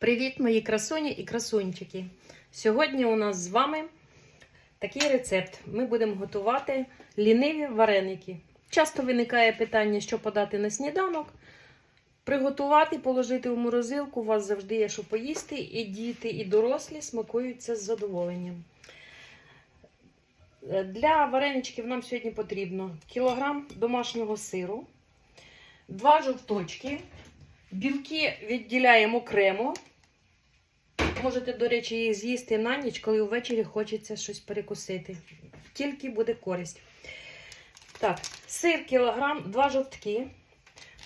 Привіт, мої красуні і красунчики! Сьогодні у нас з вами такий рецепт. Ми будемо готувати ліниві вареники. Часто виникає питання, що подати на сніданок. Приготувати, положити в морозилку, у вас завжди є що поїсти, і діти, і дорослі смакуються з задоволенням. Для вареничків нам сьогодні потрібно кілограм домашнього сиру, два жовточки, білки відділяємо окремо. Можете, до речі, їх з'їсти на ніч, коли ввечері хочеться щось перекусити. Тільки буде користь. Так, сир кілограм, два жовтки,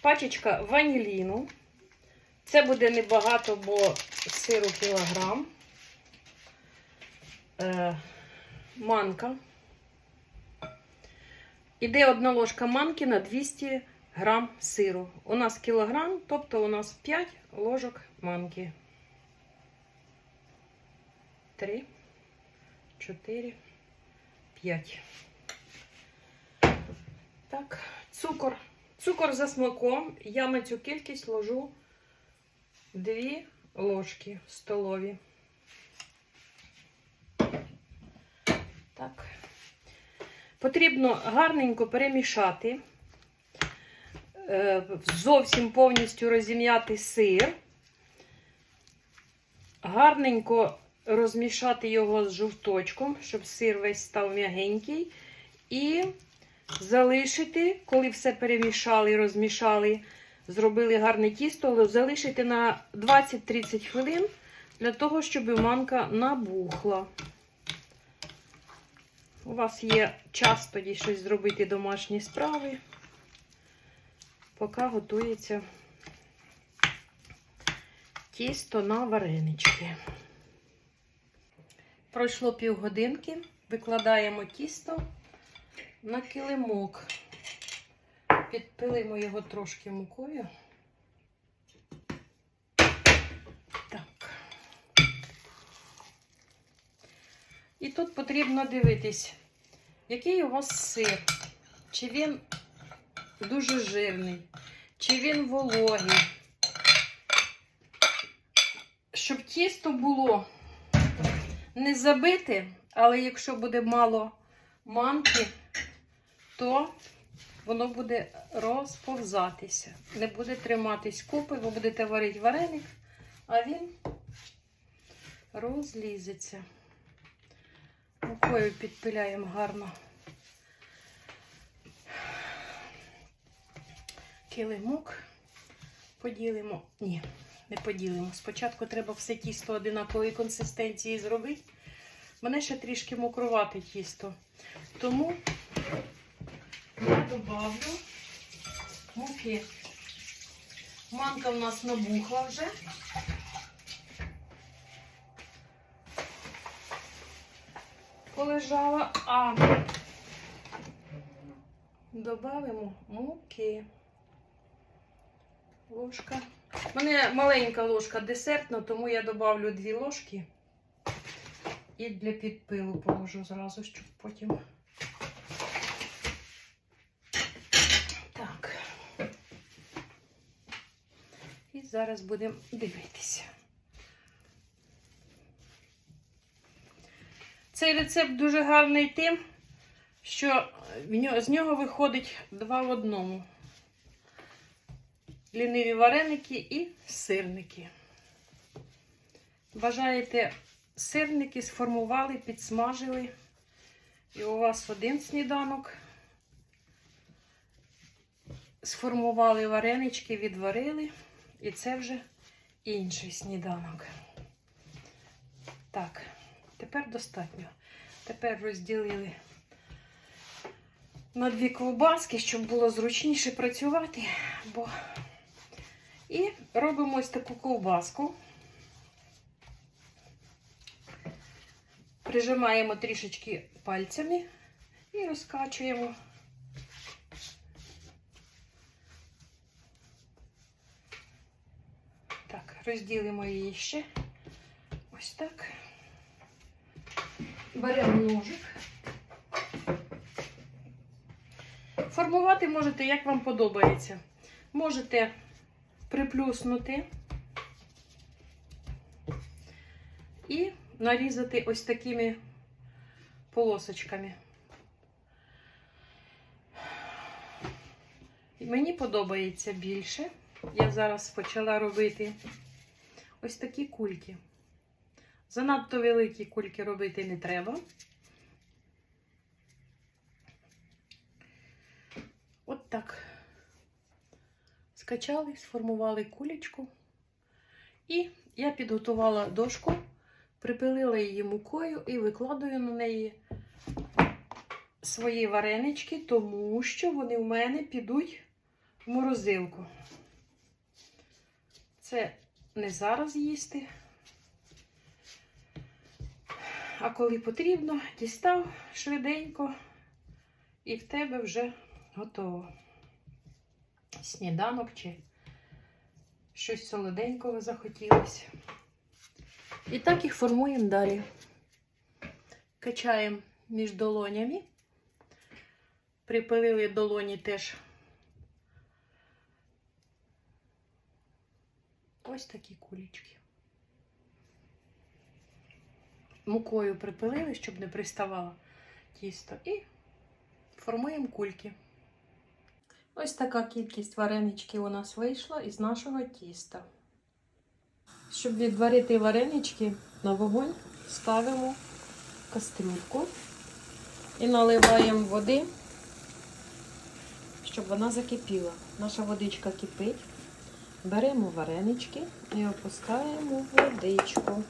пачечка ваніліну. Це буде небагато, бо сиру кілограм. Е, манка. Іде одна ложка манки на 200 грам сиру. У нас кілограм, тобто у нас 5 ложок манки. 3, 4, 5. Так, цукор. Цукор за смаком. Я на цю кількість ложу 2 ложки столові. Так. Потрібно гарненько перемішати, е, зовсім повністю розім'яти сир, гарненько розмішати його з жовточком, щоб сир весь став м'ягенький. І залишити, коли все перемішали, розмішали, зробили гарне тісто, залишити на 20-30 хвилин для того, щоб манка набухла. У вас є час тоді щось зробити домашні справи, поки готується тісто на варенички. Пройшло півгодинки, викладаємо тісто на килимок. Підпилимо його трошки мукою. Так. І тут потрібно дивитись, який у вас сир. Чи він дуже жирний, чи він вологий. Щоб тісто було не забите, але якщо буде мало манки, то воно буде розповзатися. Не буде триматись купи, ви будете варити вареник, а він розлізеться. Рукою підпиляємо гарно килимок. Поділимо. Ні, не поділимо. Спочатку треба все тісто одинакової консистенції зробити. Мене ще трішки мокрувати тісто. Тому я добавлю муки. Манка в нас набухла вже. Полежала, а добавимо муки. Ложка. У мене маленька ложка десертна, тому я добавлю дві ложки. І для підпилу положу зразу, щоб потім. Так. І зараз будемо дивитися. Цей рецепт дуже гарний тим, що з нього виходить два в одному. Ліниві вареники і сирники. Бажаєте сирники сформували, підсмажили. І у вас один сніданок. Сформували варенички, відварили. І це вже інший сніданок. Так, тепер достатньо. Тепер розділили на дві ковбаски, щоб було зручніше працювати. Бо... І робимо ось таку ковбаску. Прижимаємо трішечки пальцями і розкачуємо. Так, розділимо її ще. Ось так. Беремо ножик. Формувати можете, як вам подобається. Можете приплюснути І нарізати ось такими полосочками. Мені подобається більше. Я зараз почала робити ось такі кульки. Занадто великі кульки робити не треба. От так. Скачали, сформували кулечку. І я підготувала дошку, припилила її мукою і викладаю на неї свої варенички, тому що вони в мене підуть в морозилку. Це не зараз їсти. А коли потрібно, дістав швиденько, і в тебе вже готово. Сніданок чи щось солоденького захотілося. І так їх формуємо далі. Качаємо між долонями. Припилили долоні теж. Ось такі кулічки. Мукою припилили, щоб не приставало тісто. І формуємо кульки. Ось така кількість вареничків у нас вийшла із нашого тіста. Щоб відварити варенички на вогонь, ставимо кастрюльку і наливаємо води, щоб вона закипіла. Наша водичка кипить. Беремо варенички і опускаємо водичку.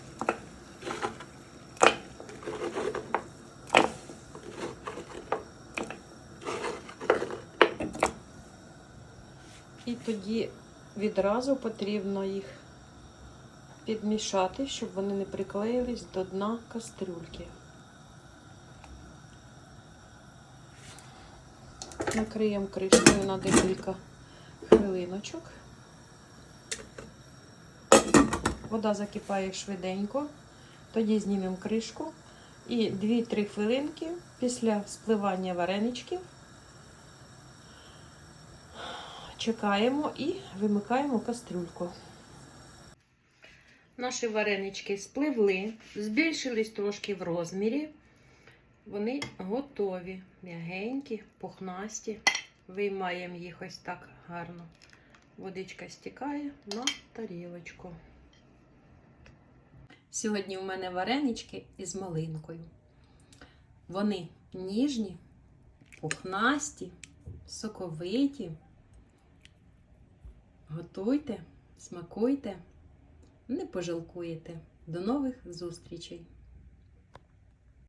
І тоді відразу потрібно їх підмішати, щоб вони не приклеїлись до дна кастрюльки. Накриємо кришкою на декілька хвилиночок. Вода закипає швиденько, тоді знімемо кришку і 2-3 хвилинки після спливання вареничків чекаємо і вимикаємо кастрюльку. Наші варенички спливли, збільшились трошки в розмірі. Вони готові, м'ягенькі, пухнасті. Виймаємо їх ось так гарно. Водичка стікає на тарілочку. Сьогодні у мене варенички із малинкою. Вони ніжні, пухнасті, соковиті. Готуйте, смакуйте, не пожалкуєте. До нових зустрічей!